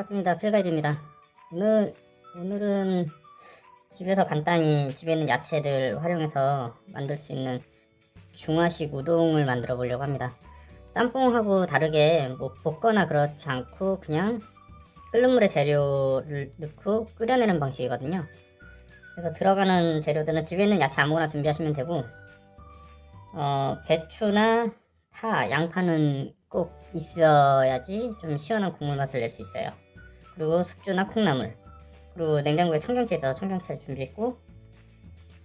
반갑습니다. 필가이드입니다. 오늘, 오늘은 집에서 간단히 집에 있는 야채들 활용해서 만들 수 있는 중화식 우동을 만들어 보려고 합니다. 짬뽕하고 다르게 뭐 볶거나 그렇지 않고 그냥 끓는 물에 재료를 넣고 끓여내는 방식이거든요. 그래서 들어가는 재료들은 집에 있는 야채 아무거나 준비하시면 되고 어, 배추나 파, 양파는 꼭 있어야지 좀 시원한 국물 맛을 낼 수 있어요. 그리고 숙주나 콩나물, 그리고 냉장고에 청경채 있어서 청경채 준비했고,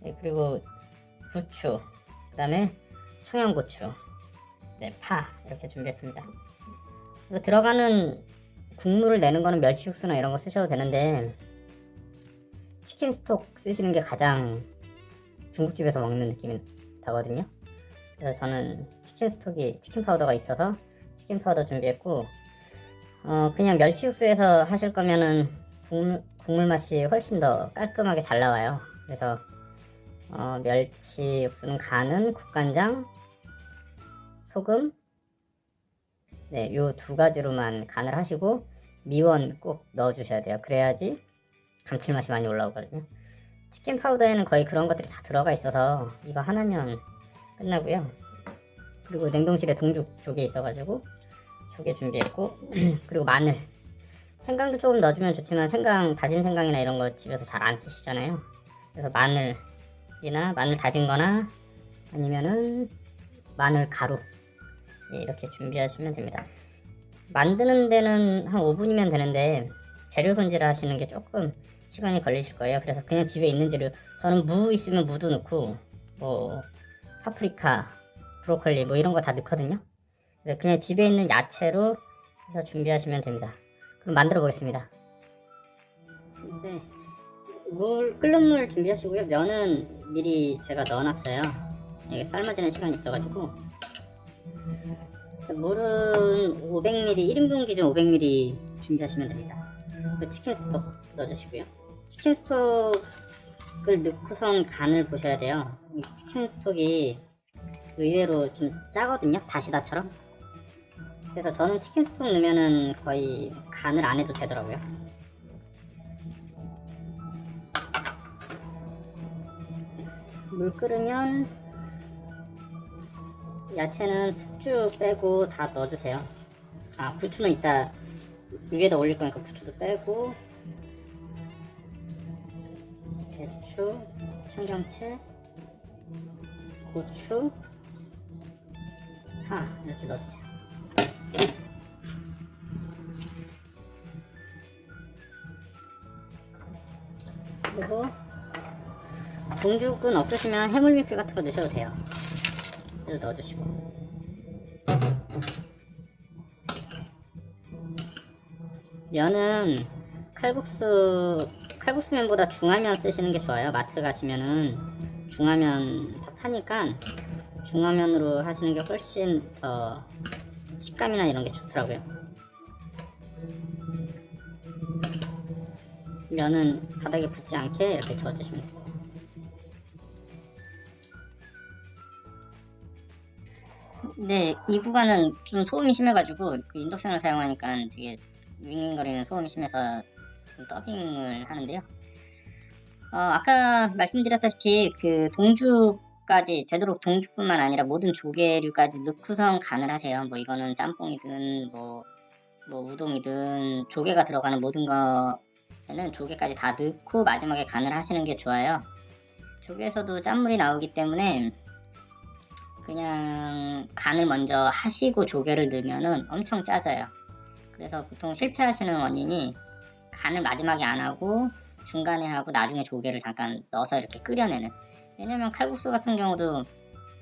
네, 그리고 부추, 그 다음에 청양고추, 네, 파 이렇게 준비했습니다. 그리고 들어가는 국물을 내는 거는 멸치 육수나 이런 거 쓰셔도 되는데 치킨 스톡 쓰시는 게 가장 중국집에서 먹는 느낌이 나거든요. 그래서 저는 치킨 스톡이 치킨 파우더가 있어서 치킨 파우더 준비했고 어 그냥 멸치 육수에서 하실 거면은 국물, 국물 맛이 훨씬 더 깔끔하게 잘 나와요. 그래서 어 멸치 육수는 간은 국간장, 소금 네, 요 두 가지로만 간을 하시고 미원 꼭 넣어 주셔야 돼요. 그래야지 감칠맛이 많이 올라오거든요. 치킨 파우더에는 거의 그런 것들이 다 들어가 있어서 이거 하나면 끝나고요. 그리고 냉동실에 동죽 조개 있어가지고 조개 준비했고 그리고 마늘 생강도 조금 넣어주면 좋지만 생강 다진 생강이나 이런 거 집에서 잘 안 쓰시잖아요. 그래서 마늘이나 마늘 다진 거나 아니면은 마늘 가루 예, 이렇게 준비하시면 됩니다. 만드는 데는 한 5분이면 되는데 재료 손질 하시는 게 조금 시간이 걸리실 거예요. 그래서 그냥 집에 있는 재료 저는 무 있으면 무도 넣고 뭐 파프리카, 브로콜리 뭐 이런 거 다 넣거든요. 그래서 그냥 집에 있는 야채로 해서 준비하시면 됩니다. 그럼 만들어 보겠습니다. 네, 물 끓는 물 준비하시고요. 면은 미리 제가 넣어놨어요. 이게 삶아지는 시간이 있어가지고 물은 500ml 1인분 기준 500ml 준비하시면 됩니다. 그리고 치킨 스톡 넣어주시고요. 치킨 스톡을 넣고선 간을 보셔야 돼요. 이 치킨 스톡이 의외로 좀 짜거든요. 다시다처럼. 그래서 저는 치킨 스톡 넣으면은 거의 간을 안 해도 되더라고요. 물 끓으면 야채는 숙주 빼고 다 넣어주세요. 아 부추는 이따 위에다 올릴 거니까 부추도 빼고 배추, 청경채, 고추, 파 이렇게 넣어주세요. 그리고 동죽은 없으시면 해물 믹스 같은 거 넣으셔도 돼요. 그래도 넣어주시고. 면은 칼국수 칼국수면보다 중화면 쓰시는 게 좋아요. 마트 가시면은 중화면 다 파니까 중화면으로 하시는 게 훨씬 더 식감이나 이런 게 좋더라고요. 면은 바닥에 붙지 않게 이렇게 저어주시면 돼요. 네, 이 구간은 좀 소음이 심해가지고 그 인덕션을 사용하니까 되게 윙윙거리는 소음이 심해서 지금 더빙을 하는데요. 어, 아까 말씀드렸다시피 그 동죽까지 되도록 동죽뿐만 아니라 모든 조개류까지 넣고선 간을 하세요. 뭐 이거는 짬뽕이든 뭐, 뭐 우동이든 조개가 들어가는 모든 거 에는 조개까지 다 넣고 마지막에 간을 하시는 게 좋아요. 조개에서도 짠물이 나오기 때문에 그냥 간을 먼저 하시고 조개를 넣으면은 엄청 짜져요. 그래서 보통 실패하시는 원인이 간을 마지막에 안 하고 중간에 하고 나중에 조개를 잠깐 넣어서 이렇게 끓여내는. 왜냐면 칼국수 같은 경우도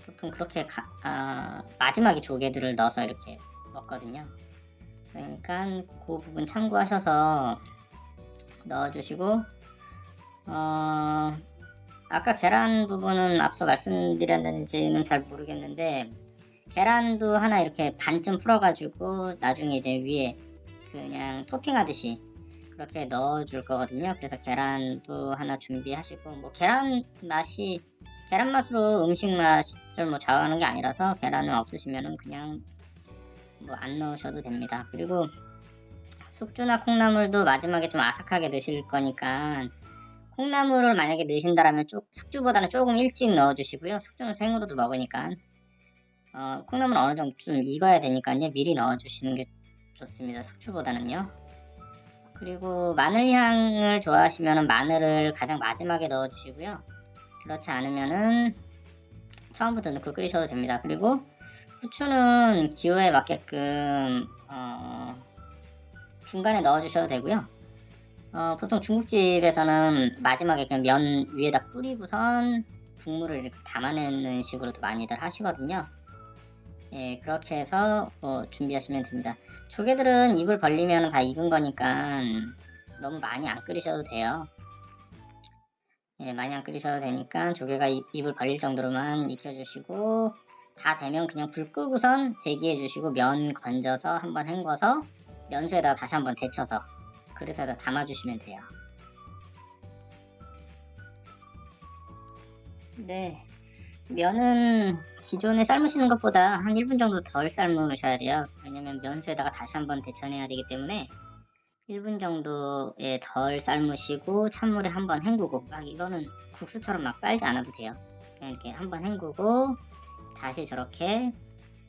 보통 그렇게 가- 아, 마지막에 조개들을 넣어서 이렇게 먹거든요. 그러니까 그 부분 참고하셔서 넣어주시고 어, 아까 계란 부분은 앞서 말씀드렸는지는 잘 모르겠는데 계란도 하나 이렇게 반쯤 풀어가지고 나중에 이제 위에 그냥 토핑하듯이 그렇게 넣어줄 거거든요. 그래서 계란도 하나 준비하시고 뭐 계란 맛이 계란 맛으로 음식 맛을 뭐 좌우하는 게 아니라서 계란은 없으시면은 그냥 뭐 안 넣으셔도 됩니다. 그리고 숙주나 콩나물도 마지막에 좀 아삭하게 넣으실 거니까 콩나물을 만약에 넣으신다라면 쪽, 숙주보다는 조금 일찍 넣어주시고요. 숙주는 생으로도 먹으니까 어, 콩나물 어느 정도 좀 익어야 되니까요. 미리 넣어주시는 게 좋습니다. 숙주보다는요. 그리고 마늘 향을 좋아하시면 마늘을 가장 마지막에 넣어주시고요. 그렇지 않으면은 처음부터 넣고 끓이셔도 됩니다. 그리고 후추는 기호에 맞게끔 어, 중간에 넣어주셔도 되고요. 어, 보통 중국집에서는 마지막에 그냥 면 위에다 뿌리고선 국물을 이렇게 담아내는 식으로도 많이들 하시거든요. 예, 그렇게 해서 어, 준비하시면 됩니다. 조개들은 입을 벌리면 다 익은 거니까 너무 많이 안 끓이셔도 돼요. 예, 많이 안 끓이셔도 되니까 조개가 입, 입을 벌릴 정도로만 익혀주시고 다 되면 그냥 불 끄고선 대기해 주시고 면 건져서 한번 헹궈서 면수에다가 다시 한번 데쳐서 그릇에다 담아주시면 돼요. 네. 면은 기존에 삶으시는 것보다 한 1분 정도 덜 삶으셔야 돼요. 왜냐면 면수에다가 다시 한번 데쳐내야 되기 때문에 1분 정도에 덜 삶으시고 찬물에 한번 헹구고 막 이거는 국수처럼 막 빨지 않아도 돼요. 그냥 이렇게 한번 헹구고 다시 저렇게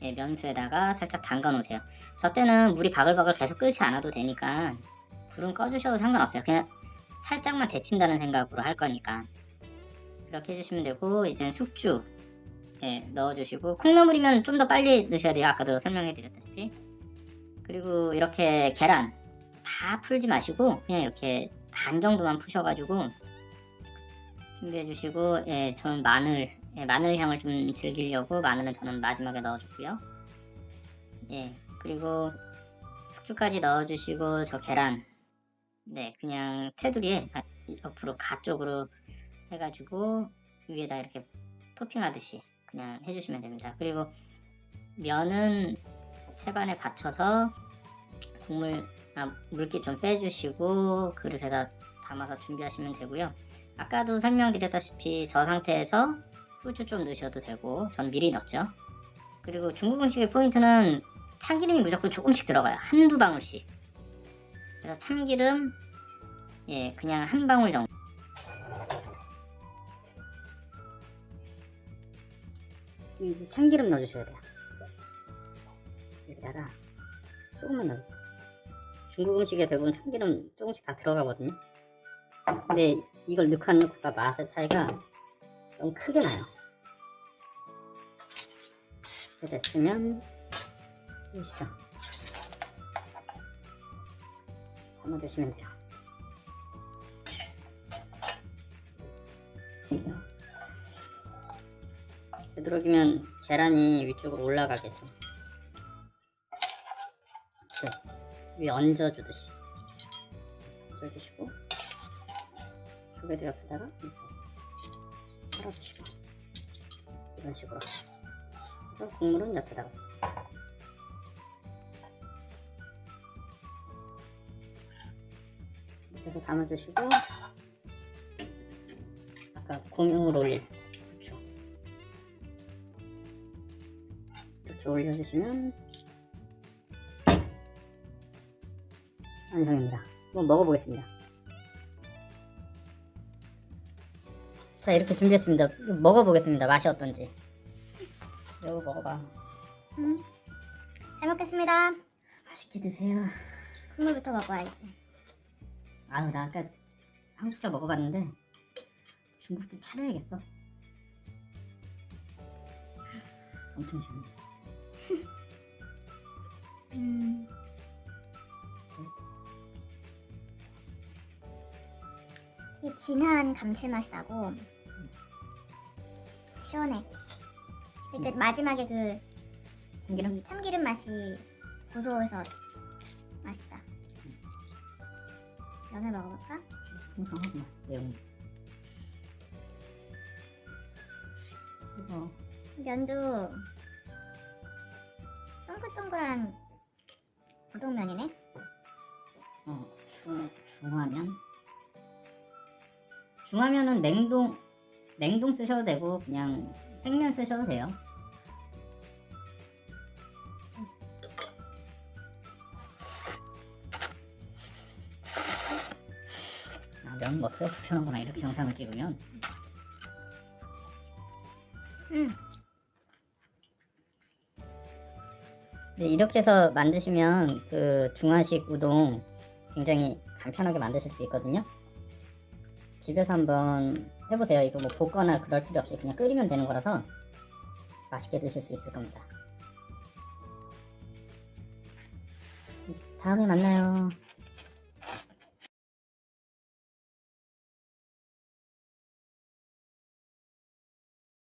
예, 면수에다가 살짝 담가 놓으세요. 저 때는 물이 바글바글 계속 끓지 않아도 되니까 불은 꺼주셔도 상관없어요. 그냥 살짝만 데친다는 생각으로 할 거니까 그렇게 해주시면 되고 이제 숙주 예, 넣어주시고 콩나물이면 좀 더 빨리 넣으셔야 돼요. 아까도 설명해드렸다시피 그리고 이렇게 계란 다 풀지 마시고 그냥 이렇게 반 정도만 푸셔가지고 준비해주시고 예, 저는 마늘 예, 마늘 향을 좀 즐기려고 마늘은 저는 마지막에 넣어줬고요. 예, 그리고 숙주까지 넣어주시고 저 계란 네 그냥 테두리에 아, 옆으로 가 쪽으로 해가지고 위에다 이렇게 토핑하듯이 그냥 해주시면 됩니다. 그리고 면은 채반에 받쳐서 국물 아, 물기 좀 빼주시고 그릇에다 담아서 준비하시면 되고요. 아까도 설명드렸다시피 저 상태에서 후추 좀 넣으셔도 되고 전 미리 넣었죠. 그리고 중국 음식의 포인트는 참기름이 무조건 조금씩 들어가요. 한두 방울씩. 그래서 참기름 예 그냥 한 방울 정도. 이 참기름 넣어주셔야 돼요. 여기다가 조금만 넣어주세요. 중국 음식에 대부분 참기름 조금씩 다 들어가거든요. 근데 이걸 넣고 안 넣고가 맛의 차이가 너무 크게 나요. 됐으면 보시죠. 담아주시면 돼요. 되도록이면 계란이 위쪽으로 올라가게 좀. 네, 위에 얹어주듯이 얹어주시고 조개도 옆에다가 깔아주시고 이런 식으로 그래서 국물은 옆에다가 해서 담아주시고 아까 고명으로 올릴 부추 이렇게 올려주시면 완성입니다. 한번 먹어보겠습니다. 자 이렇게 준비했습니다. 이거 먹어보겠습니다. 맛이 어떤지. 여우 먹어봐. 음. 잘 먹겠습니다. 맛있게 드세요. 국물부터 먹어야지. 아유 나 아까 한국자 먹어봤는데 중국도 차려야겠어. 엄청 시원해. 음. 이 진한 감칠맛이 나고 시원해. 그 마지막에 그 참기름 참기름 맛이 고소해서 맛있다. 면을 먹어볼까? 풍성하구나 매운. 이거 면도 동글동글한 우동면이네. 어 중, 중화면 중화면은 냉동 냉동 쓰셔도 되고 그냥 생면 쓰셔도 돼요. 아, 면 먹혀 붙여놓구나 이렇게 영상을 찍으면. 음. 네, 이렇게 해서 만드시면 그 중화식 우동 굉장히 간편하게 만드실 수 있거든요. 집에서 한번 해보세요. 이거 뭐 볶거나 그럴 필요 없이 그냥 끓이면 되는 거라서 맛있게 드실 수 있을 겁니다. 다음에 만나요.